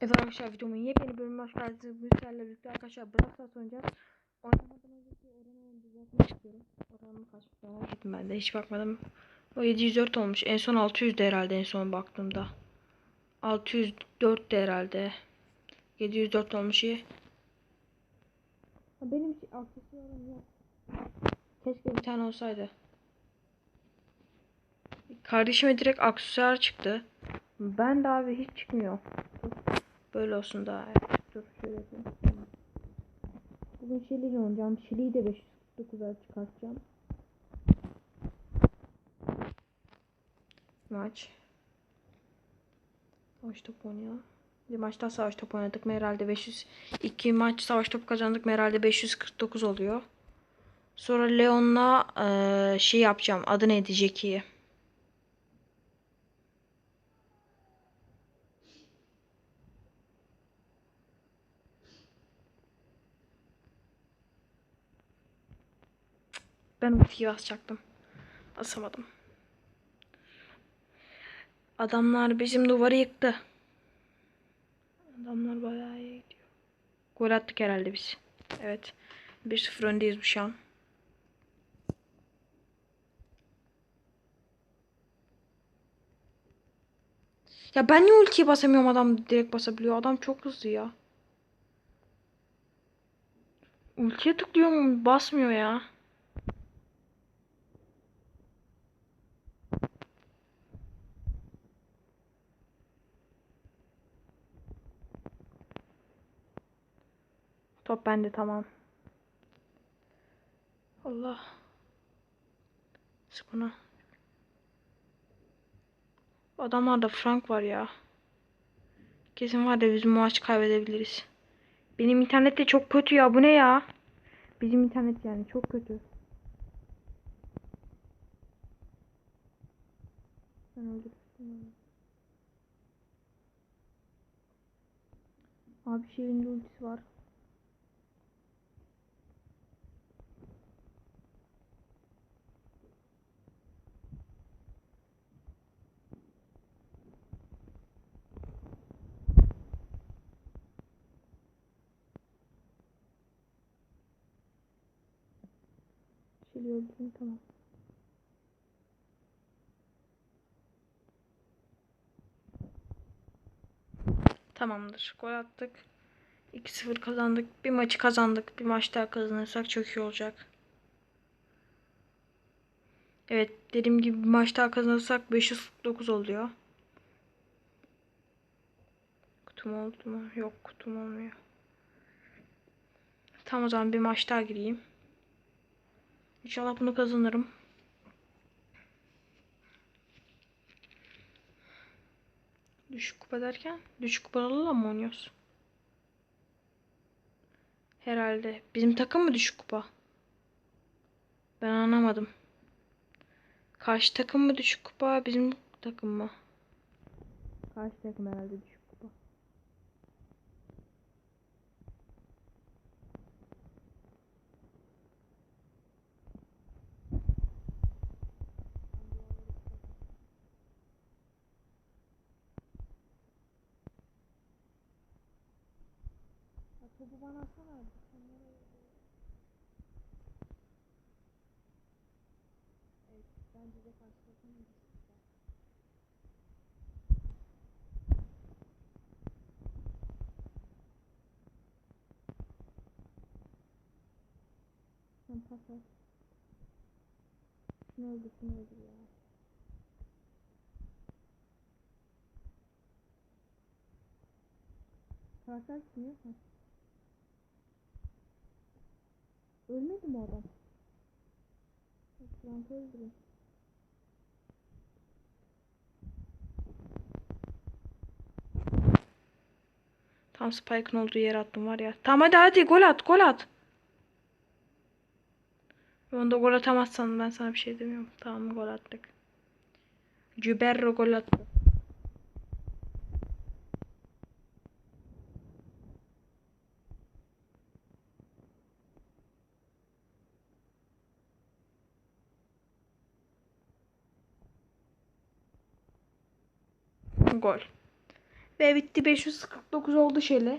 Evet arkadaşlar videomun yepyeni bölümüne hoş geldiniz. Bu sizlerle birlikte arkadaşlar Brawl oynayacağız. Oynamadan önceki oranı düzeltmek istiyorum. Oranım kaç merak ettim ben de hiç bakmadım. O 704 olmuş. En son 600'de herhalde en son baktığımda. 604 de herhalde. 704 olmuş iyi. Benim hiç aksesuarım yok. Keşke bir tane olsaydı. Kardeşime direkt aksesuar çıktı. Ben de abi hiç çıkmıyor. Böyle olsun daha. Dur şöyle yapayım. Bugün ile oynayacağım. Shelly'yi de 509'a çıkartacağım. Maç. Savaş topu oynuyor. Bir maçta savaş topu oynadık mı herhalde 500 iki maç savaş topu kazandık mı herhalde 549 oluyor. Sonra Leon'la eee, şey yapacağım. Adı neydi Jackie'yi. Ben ultiyi basacaktım. Asamadım. Adamlar bizim duvarı yıktı. Adamlar bayağı iyi gidiyor. Gol attık herhalde biz. Evet. 1-0 öndeyiz şu an. Ya ben niye ultiyi basamıyorum adam direkt basabiliyor. Adam çok hızlı ya. Ultiye tıklıyorum basmıyor ya. Top bende tamam. Allah. Sıkına. Adamlarda Frank var ya. Kesin var da biz maç kaybedebiliriz. Benim internet de çok kötü ya. Bu ne ya? Bizim internet yani çok kötü. Ben öldürdüm. Abi şeyin ultisi var. Şeyi öldürdüm tamam. Tamamdır. Gol attık. 2-0 kazandık. Bir maçı kazandık. Bir maç daha kazanırsak çok iyi olacak. Evet dediğim gibi bir maç daha kazanırsak 549 oluyor. Kutum oldu mu? Yok kutum olmuyor. Tamam o zaman bir maç daha gireyim. İnşallah bunu kazanırım. Düşük kupa derken düşük kupalarla mı oynuyoruz? Herhalde. Bizim takım mı düşük kupa? Ben anlamadım. Karşı takım mı düşük kupa, bizim takım mı? Karşı takım herhalde düşük topu bana atsana. Evet, bence de karşı takım düşük kupa. Sen pas at. Şunu öldür, şunu öldür ya. Karakter kim? Ha. Ölmedi mi adam? Frank'ı öldürün. Tam Spike'ın olduğu yere attım var ya. Tamam hadi hadi gol at gol at. Onda gol atamazsan ben sana bir şey demiyorum. Tamam gol attık. Cüberro gol attı. Gol. Ve bitti 549 oldu şeyle.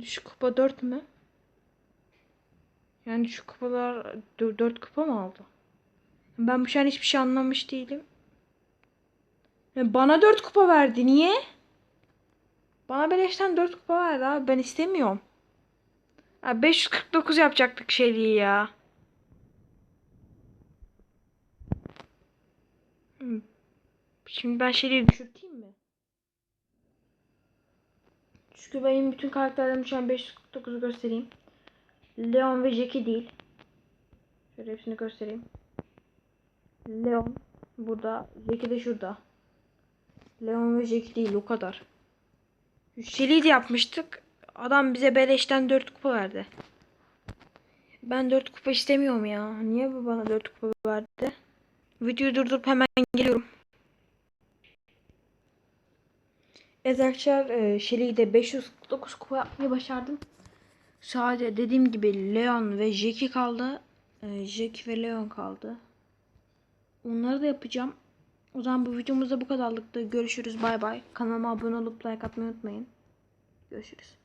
Düşük kupa 4 mü? Yani şu kupalar 4 kupa mı aldı? Ben bu şu an hiçbir şey anlamış değilim. Ya Bana 4 kupa verdi. Niye? Bana beleşten 4 kupa verdi abi. Ben istemiyorum. Ya 549 yapacaktık şeyliği ya. Şimdi ben şeyliği düşürteyim mi? Çünkü benim bütün karakterlerimi şu an 549'u göstereyim. Leon ve Jackie değil. Şöyle hepsini göstereyim. Leon burada. Jackie de şurada. Leon ve Jackie değil o kadar. Şeyliği de yapmıştık. Adam bize beleşten 4 kupa verdi. Ben 4 kupa istemiyorum ya. Niye bu bana 4 kupa verdi? Videoyu durdurup hemen geliyorum. Evet arkadaşlar Shelly'de 549 kupa yapmayı başardım. Sadece dediğim gibi Leon ve Jackie kaldı. E, Jackie ve Leon kaldı. Onları da yapacağım. O zaman bu videomuzda bu kadarlıktı. Görüşürüz bay bay. Kanalıma abone olup like atmayı unutmayın. Görüşürüz.